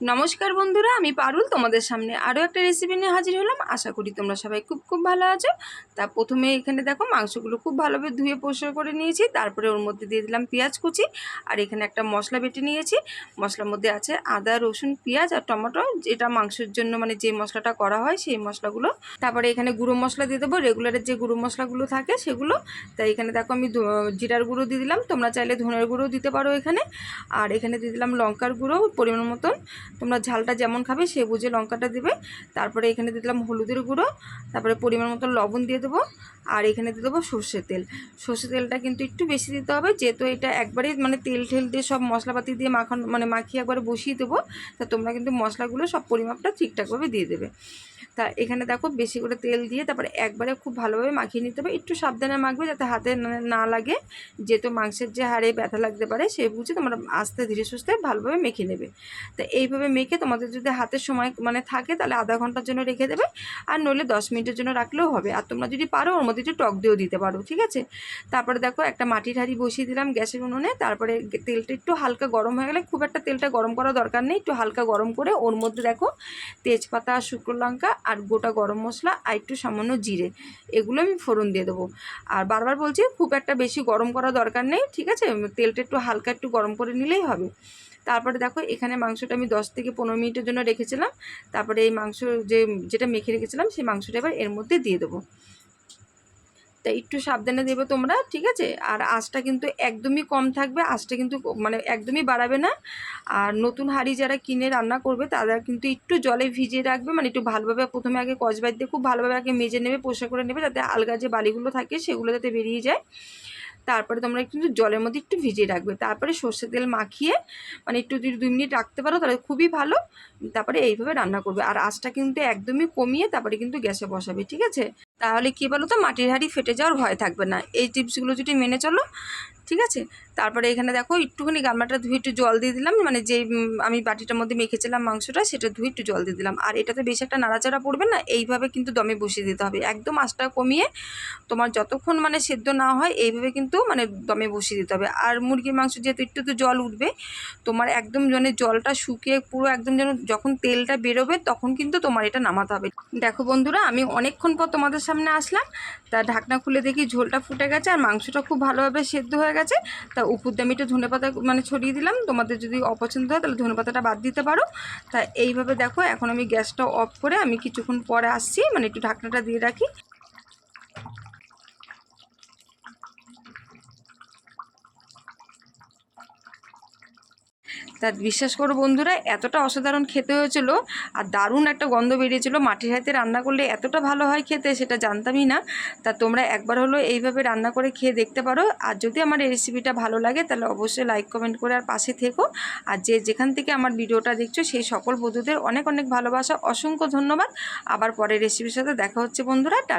নমস্কার বন্ধুরা, আমি পারুল তোমাদের সামনে আরও একটা রেসিপি নিয়ে হাজির হলাম। আশা করি তোমরা সবাই খুব খুব ভালো আছো। তা প্রথমে এখানে দেখো মাংসগুলো খুব ভালোভাবে ধুয়ে পরিষ্কার করে নিয়েছি। তারপরে ওর মধ্যে দিয়ে দিলাম পেঁয়াজ কুচি আর এখানে একটা মশলা বেটে নিয়েছি। মশলার মধ্যে আছে আদা, রসুন, পেঁয়াজ আর টমেটো। যেটা মাংসের জন্য মানে যে মশলাটা করা হয় সেই মশলাগুলো। তারপরে এখানে গুঁড়ো মশলা দিয়ে দেবো। রেগুলারের যে গুঁড়ো মশলাগুলো থাকে সেগুলো। তাই এখানে দেখো আমি জিরার গুঁড়ো দিয়ে দিলাম। তোমরা চাইলে ধনের গুঁড়ো দিতে পারো এখানে। আর এখানে দিয়ে দিলাম লঙ্কার গুঁড়ো পরিমাণ মতন। তোমরা ঝালটা যেমন খাবে সে বুঝে লঙ্কাটা দেবে। তারপরে এখানে দিয়ে দিলাম হলুদের গুঁড়ো, তারপরে পরিমাণ মতো লবণ দিয়ে দেবো, আর এখানে দিয়ে দেবো সর্ষের তেল। সর্ষের তেলটা কিন্তু একটু বেশি দিতে হবে, যেহেতু এটা একবারেই মানে তেল ঠেল দিয়ে সব মশলাপাতি দিয়ে মাখানো মানে মাখিয়ে একবারে বসিয়ে দেবো, তা তোমরা কিন্তু মশলাগুলো সব পরিমাপটা ঠিকঠাকভাবে দিয়ে দেবে। তা এখানে দেখো বেশি করে তেল দিয়ে তারপরে একবারে খুব ভালোভাবে মাখিয়ে নিতে হবে। একটু সাবধানে মাখবে যাতে হাতে না- লাগে। যেহেতু মাংসের যে হাড়ে ব্যথা লাগতে পারে সেই বুঝে তোমরা আস্তে ধীরে সুস্থে ভালোভাবে মেখে নেবে। তা এইভাবে মেখে তোমাদের যদি হাতের সময় মানে থাকে, তাহলে আধা ঘণ্টার জন্য রেখে দেবে। আর নইলে দশ মিনিটের জন্য রাখলেও হবে। আর তোমরা যদি পারো, ওর মধ্যে একটু টক দিয়েও দিতে পারো, ঠিক আছে? তারপরে দেখো একটা মাটির হাঁড়ি বসিয়ে দিলাম গ্যাসের উনুনে। তারপরে তেলটা একটু হালকা গরম হয়ে গেলে খুব একটা তেলটা গরম করার দরকার নেই। একটু হালকা গরম করে ওর মধ্যে দেখো তেজপাতা, শুকনো লঙ্কা আর গোটা গরম মশলা আর একটু সামান্য জিরে। এগুলো আমি ফোড়ন দিয়ে দেবো। আর বারবার বলছি, খুব একটা বেশি গরম করা দরকার নেই, ঠিক আছে? তেলটা একটু হালকা একটু গরম করে নিলেই হবে। তারপরে দেখো, এখানে মাংসটা আমি দশ থেকে পনেরো মিনিটের জন্য রেখেছিলাম। তারপরে এই মাংস যে, যেটা মেখে রেখেছিলাম, সেই মাংসটা এবার এর মধ্যে দিয়ে দেবো। তা একটু সাবধানে দেবে তোমরা, ঠিক আছে? আর আঁচটা কিন্তু একদমই কম থাকবে, আঁচটা কিন্তু মানে একদমই বাড়াবে না। আর নতুন হাঁড়ি যারা কিনে রান্না করবে, তারা কিন্তু একটু জলে ভিজিয়ে রাখবে মানে একটু ভালোভাবে প্রথমে আগে কচবাই দিয়ে খুব ভালোভাবে আগে মেজে নেবে, পরিষ্কার করে নেবে, যাতে আলগা যে বালিগুলো থাকে, সেগুলো যাতে বেরিয়ে যায়। তারপরে তোমরা কিন্তু জলের মধ্যে একটু ভিজিয়ে রাখবে। তারপরে সর্ষের তেল মাখিয়ে মানে একটু যদি দুই মিনিট রাখতে পারো, তাহলে খুবই ভালো। তারপরে এইভাবে রান্না করবে। আর আঁচটা কিন্তু একদমই কমিয়ে তারপরে কিন্তু গ্যাসে বসাবে, ঠিক আছে? তাহলে কী বলো তো মাটির হাঁড়ি ফেটে যাওয়ার ভয় থাকবে না। এই টিপসগুলো যদি মেনে চলো, ঠিক আছে? তারপরে এখানে দেখো, একটুখানি গামলাটা ধুয়ে একটু জল দিয়ে দিলাম। মানে যে আমি বাটিটার মধ্যে মেখেছিলাম মাংসটা, সেটা ধুয়ে একটু জল দিয়ে দিলাম। আর এটাতে বেশি একটা নাড়াচাড়া পড়বে না, এইভাবে কিন্তু দমে বসিয়ে দিতে হবে। একদম আঁচটা কমিয়ে তোমার যতক্ষণ মানে সেদ্ধ না হয়, এইভাবে কিন্তু মানে দমে বসিয়ে দিতে হবে। আর মুরগির মাংস যেহেতু একটু তো জল উঠবে, তোমার একদম মানে জলটা শুকিয়ে পুরো একদম যেন যখন তেলটা বেরোবে, তখন কিন্তু তোমার এটা নামাতে হবে। দেখো বন্ধুরা, আমি অনেকক্ষণ পর তোমাদের সামনে আসলাম। তা ঢাকনা খুলে দেখি ঝোলটা ফুটে গেছে আর মাংসটা খুব ভালোভাবে সেদ্ধ হয়ে গেছে। তা উপর দিয়ে আমি একটু ধনে পাতা মানে ছড়িয়ে দিলাম। তোমাদের যদি অপছন্দ হয় তাহলে ধনে পাতাটা বাদ দিতে পারো। তা এইভাবে দেখো, এখন আমি গ্যাসটা অফ করে আমি কিছুক্ষণ পরে আসছি। মানে একটু ঢাকনাটা দিয়ে রাখি। তা বিশ্বাস করো বন্ধুরা, এতটা অসাধারণ খেতে হয়েছিল আর দারুণ একটা গন্ধ বেরিয়েছিল। মাটির হাতে রান্না করলে এতটা ভালো হয় খেতে সেটা জানতামই না। তা তোমরা একবার হলো এইভাবে রান্না করে খেয়ে দেখতে পারো। আর যদি আমার এই রেসিপিটা ভালো লাগে তাহলে অবশ্যই লাইক কমেন্ট করে আর পাশে থেকো। আর যে যেখান থেকে আমার ভিডিওটা দেখছ সেই সকল বন্ধুদের অনেক অনেক ভালোবাসা, অসংখ্য ধন্যবাদ। আবার পরের রেসিপির সাথে দেখা হচ্ছে বন্ধুরা, টাটা।